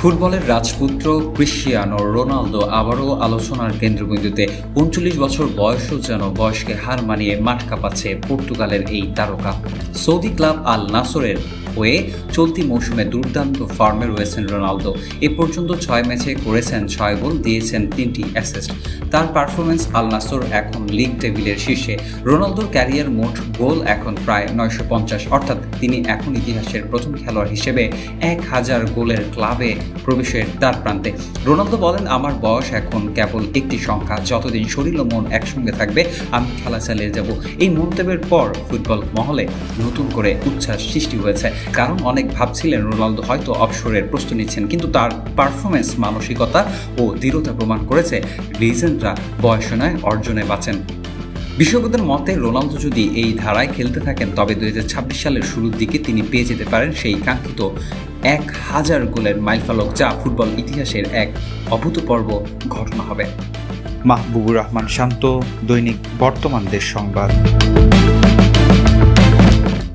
ফুটবলের রাজপুত্র Cristiano Ronaldo আবারও আলোচনার কেন্দ্রবিন্দুতে। উনচল্লিশ বছর বয়সও যেন বয়সকে হার মানিয়ে মাঠ কাঁপাচ্ছে পর্তুগালের এই তারকা। সৌদি ক্লাব আল নাসরের হয়ে চলতি মৌসুমে দুর্দান্ত ফর্মে রয়েছেন রোনালদো। এ পর্যন্ত ছয় ম্যাচে করেছেন ছয় গোল, দিয়েছেন তিনটি অ্যাসিস্ট তার পারফরমেন্স আল নাসর এখন লিগ টেবিলের শীর্ষে। রোনালদোর ক্যারিয়ার মোট গোল এখন প্রায় নয়শো পঞ্চাশ, অর্থাৎ তিনি এখন ইতিহাসের প্রথম খেলোয়াড় হিসেবে এক হাজার গোলের ক্লাবে প্রবেশের দ্বার প্রান্তে। রোনালদো বলেন, আমার বয়স এখন কেবল একটি সংখ্যা, যতদিন শরীর ও মন একসঙ্গে থাকবে, আমি খেলা চালিয়ে যাব। এই মন্তব্যের পর ফুটবল মহলে নতুন করে উচ্ছ্বাস সৃষ্টি হয়েছে। কারণ অনেক ভাবছিলেন রোনালদো হয়তো অবসরের প্রস্তুতি নিচ্ছেন, কিন্তু তার পারফরমেন্স মানসিকতা ও দৃঢ়তা প্রমাণ করেছে লিজেন্ডরা বয়স নয়, অর্জনে বাঁচেন। বিশেষজ্ঞদের মতে, রোনালদো যদি এই ধারায় খেলতে থাকেন, তবে দুই ছাব্বিশ সালের শুরুর দিকে তিনি পেয়ে যেতে পারেন সেই কাঙ্ক্ষিত এক হাজার গোলের মাইলফলক, যা ফুটবল ইতিহাসের এক অভূতপূর্ব ঘটনা হবে। মাহবুবুর রহমান শান্ত, দৈনিক বর্তমান দেশ সংবাদ।